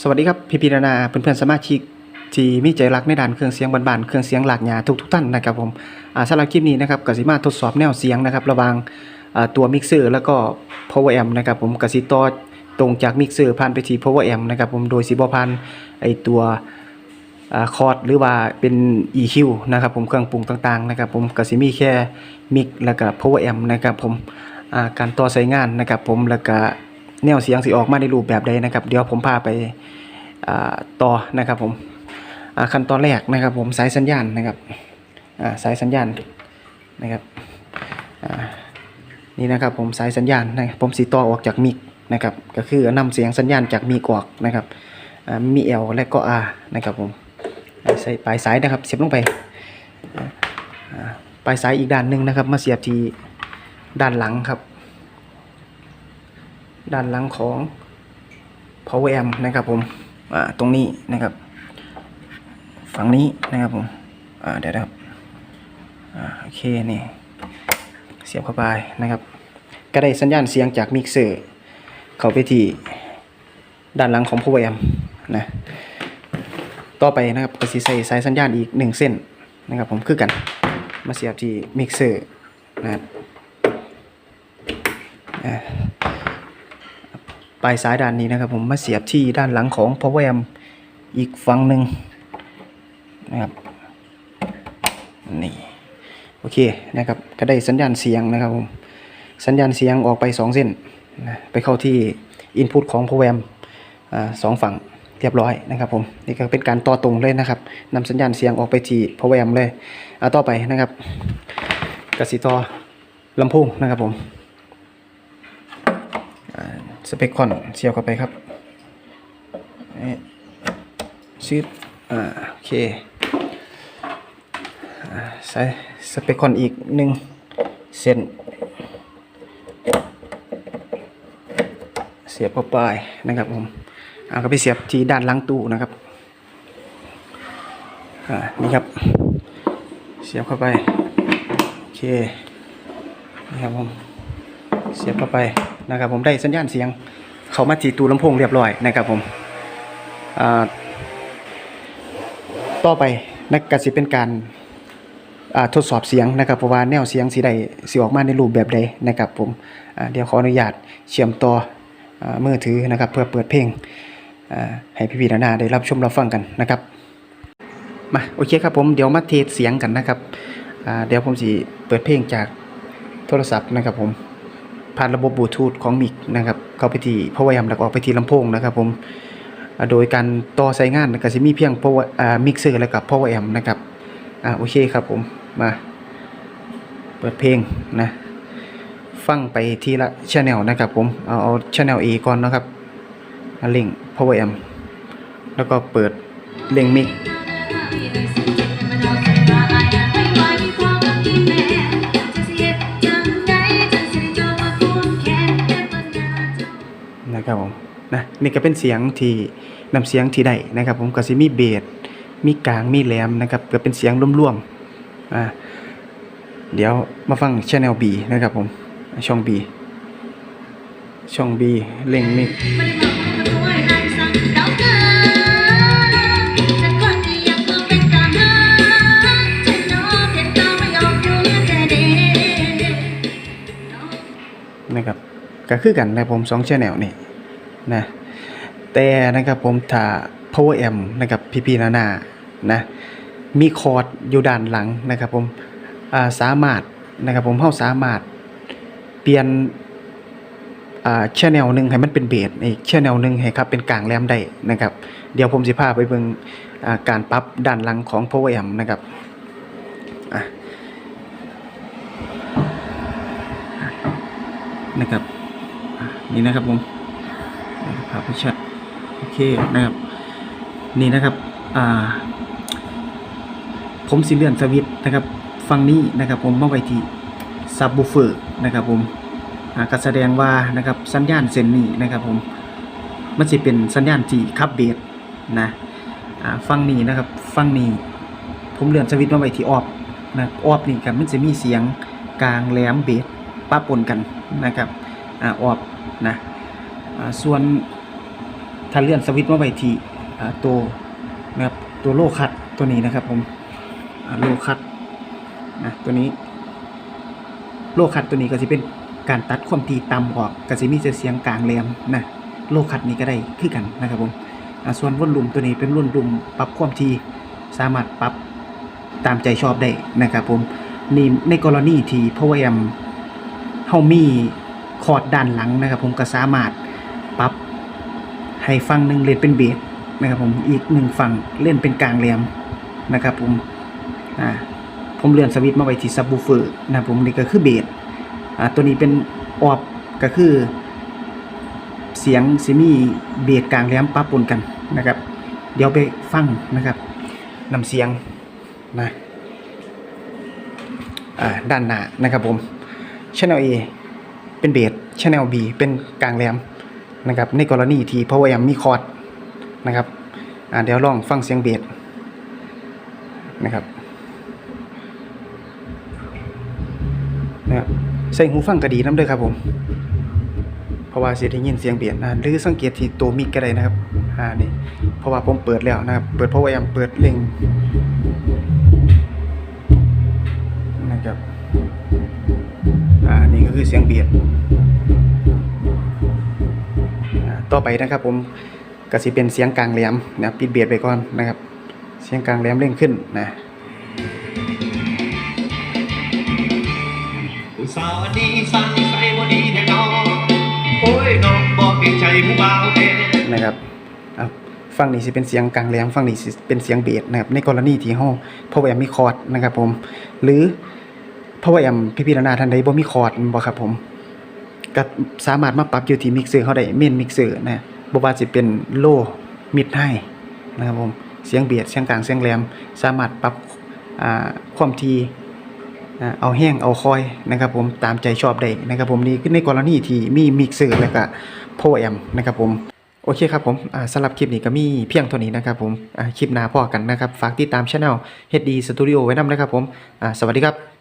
สวัสดีครับพี่พีนานาเพื่อนๆสมาชิกที่มีใจรักในด้านเครื่องเสียงบานๆเครื่องเสียงหลากหยาทุกทุกๆท่านนะครับผมอ่าสำหรับคลิปนี้นะครับกสิมาทดสอบแนวเสียงนะครับระหว่างอ่าตัวมิกเซอร์แล้วก็ power amp นะครับผมกสิต่อตรงจากมิกเซอร์ผ่านไปที่ power amp นะครับผมโดยสิบ่ผ่านไอตัวอคอร์ดหรือว่าเป็น EQ นะครับผมเครื่องปรุงต่างๆนะครับผมกสิมีแค่มิกแล้วก็ power amp นะครับผมการต่อใช้งานนะครับผมแล้วก็ แนวเสียงสิออกมาในรูปแบบใดนะครับ เดี๋ยวผมพาไปต่อนะครับผมขั้นตอนแรกนะครับ ผมสายสัญญาณนะครับสายสัญญาณนะครับนี่นะครับผมสายสัญญาณนะผมสีต่อออกจากมิกนะครับก็คือนำเสียงสัญญาณจากมิกออกนะครับอ่ามี L และก็ R นะครับผมใส่ปลายสายนะครับ เสียบลงไปปลายสายอีกด้านหนึ่งนะครับ มาเสียบที่ด้านหลังครับ ด้านหลังของ power amp นะครับผมตรงนี้นะครับ ฝั่งนี้นะครับผมเดี๋ยวนะครับอโอเคนี่เสียบเข้าไปนะครับ ก็ได้สัญญาณเสียงจากมิกเซอร์เข้าไปที่ด้านหลังของ power amp นะต่อไปนะครับก็สิใส่สายสัญญาณอีกหนึ่งเส้นนะครับผมคือกันมาเสียบที่มิกเซอร์นะครับ ปลายสายด้านนี้นะครับ ผมมาเสียบที่ด้านหลังของ power amp อีกฝั่งหนึ่งนะครับนี่โอเคนะครับก็ได้สัญญาณเสียงนะครับผมสัญญาณเสียงออกไป 2 เส้นนะไปเข้าที่ input ของ power amp อ่าสองฝั่งเรียบร้อยนะครับผมนี่ก็เป็นการต่อตรงเลยนะครับนำสัญญาณเสียงออกไปที่ power amp เลยเอาต่อไปนะครับกสิต่อลำโพงนะครับผม สเปคคอนเสียบเข้าไปครับเอ๊ะชืดอ่าโอเคอ่าใส่สเปคคอนอีกหนึ่งเส้นเสียบเข้าไปนะครับผมเอาก็ไปเสียบที่ด้านหลังตู้นะครับอ่านี่ครับ เสียบเข้าไป โอเค นี่ครับผม เสียบเข้าไป นะครับผมได้สัญญาณเสียง เขามาที่ตู้ลำโพงเรียบร้อยนะครับผมต่อไปนักกสิเป็นการทดสอบเสียงนะครับเพราะว่าแนวเสียงสีใดสิออกมาในรูปแบบใดนะครับผมเดี๋ยวขออนุญาตเชื่อมต่ออมือถือนะครับ เพื่อเปิดเพลงให้พี่ๆนานาได้รับชมรับฟังกันนะครับมาโอเคครับผมเดี๋ยวมาเทสเสียงกันนะครับเดี๋ยวผมสิเปิดเพลงจากโทรศัพท์นะครับผม ผ่านระบบบลูทูธของมิกนะครับเข้าไปที่ power amp แล้วก็ออกไปที่ลำโพงนะครับผมโดยการต่อใช้งานก็จะมีเพียง power อ่า mixer แล้วก็ power amp นะครับอ่าโอเคครับผมมาเปิดเพลงนะฟังไปทีละ channel นะครับผมเอาเอา channel A ก่อนนะครับเล่ง power amp แล้วก็เปิดเล่งมิก ครับผมนะนี่ก็เป็นเสียงที่นำเสียงที่ได้นะครับ ผมก็สิมีเบสมีกลางมีแหลมนะครับก็เป็นเสียงร่วมๆอ่าเดี๋ยวมาฟัง channel B นะครับผมช่อง B ช่อง B เล่งมิกนะครับก็คือกันนะผมสอง channel นี่ นะแต่นะครับผมถ้า power amp นะครับพี่ๆนานานะมีคอร์ดอยู่ด้านหลังนะครับผมาสามารถนะครับผมเฮาสามารถเปลี่ยนอ่า channel หนึ่งให้มันเป็นเบสอีก channel หนึ่งให้ครับเป็นกลางแรมได้นะครับ เดี๋ยวผมสิพาไปเบิ่งอ่าการปรับด้านหลังของ power amp นะครับนะครับ นี่นะครับผม ภาพให้ชัดโอเคนะครับ นี่นะครับผมสิเลื่อนสวิตนะครับฟังนี้นะครับผมมาไว้ที่ซับบูเฟอร์นะครับผมอ่าก็แสดงว่านะครับสัญญาณเส้นนี้นะครับผมมันสิเป็นสัญญาณที่คับเบสนะอ่าฟังนี้นะครับฟังนี้ ผมเลื่อนสวิตช์มาไว้ที่ออฟนะออฟนี่ครับมันจะมีเสียงกลางแหลมเบสปะปนกันนะครับอ่าออฟนะ ส่วนถ้าเลื่อนสวิตช์มาไว้ที่ตัวนะครับตัวโลคัตตัวนี้นะครับผมโลคัตนะตัวนี้ โลคัตตัวนี้ก็จะเป็นการตัดความถี่ต่ำออกก็จะมีเสียงกลางแหลมนะโลคัตนี้ก็ได้คือกันนะครับผมส่วนวนลุ่มตัวนี้เป็นวนลุ่มปรับความถี่สามารถปรับตามใจชอบได้นะครับผมนี่ในกรณีที่พยายมเฮามีคอร์ดด้านหลังนะครับผมก็สามารถ ปรับให้ฝั่งหนึ่งเล่นเป็นเบสนะครับผมอีกหนึ่งฝั่งเล่นเป็นกลางแหลมนะครับผมอ่าผมเลื่อนสวิตช์มาไว้ที่ซับ w ูเฟอร์นะครับผมนี่ก็คือเบสอ่าตัวนี้เป็นออบก็คือ เสียงซิมีเบสกลางแหลมปะปนกันนะครับ เดี๋ยวไปฟังนะครับนำเสียงนะอ่าด้านหน้านะครับผม Channel A เป็นเบส Channel B เป็นกลางแหลม นะครับในกรณีที่ Power Amp มีคอร์ดนะครับเดี๋ยวลองฟังเสียงเบสนะครับนะครับใส่หูฟังก็ดีน้ำเด้อครับผม เพราะว่าเสียได้ยินเสียงเบียดนะหรือสังเกตที่ตัวมิกก็ได้นะครับอ่านี่เพราะว่าผมเปิดแล้วนะครับ เปิดเพราะว่ายังเปิดเล่งนะครับอ่านี่ก็คือเสียงเบียด ต่อไปนะครับ ผมก็สิเป็นเสียงกลางแหลมนะปิดเบียดไปก่อนนะครับ เสียงกลางแหลมเร่งขึ้นนะผู้สาวดีสั่งใส่บ่ดีแท้น้องโอ้ยน้องบอกเกรงใจผู้บ่าวแท้นะครับอะฝั่งนี้สิเป็นเสียงกลางแหลมฝั่งนี้สิเป็นเสียงเบสนะครับในกรณีที่ห้องพาวเวอร์แอมมีคอร์ดนะครับผม หรือพาวเวอร์แอมพิพิธนาท่านใดบ่มีคอร์ดบ่ครับผม ก็สามารถมาปรับอยู่ที่มิกเซอร์เขาได้เมนมิกเซอร์นะบ่ว่าสิเป็นโลมิดไฮนะครับผมเสียงเบสเสียงกลางเสียงแหลม สามารถปรับความถี่อ่าเอาแห้งเอาคอยนะครับผมตามใจชอบได้นะครับผมนี่คือในกรณีที่มีมิกเซอร์แล้วก็พาวเวอแอมนะครับผมโอเคครับผมสำหรับคลิปนี้ก็มีเพียงเท่านี้นะครับผมคลิปหน้าพอกันนะครับ ฝากติดตามช่อง HD Studio ไว้นำนะครับผมสวัสดีครับ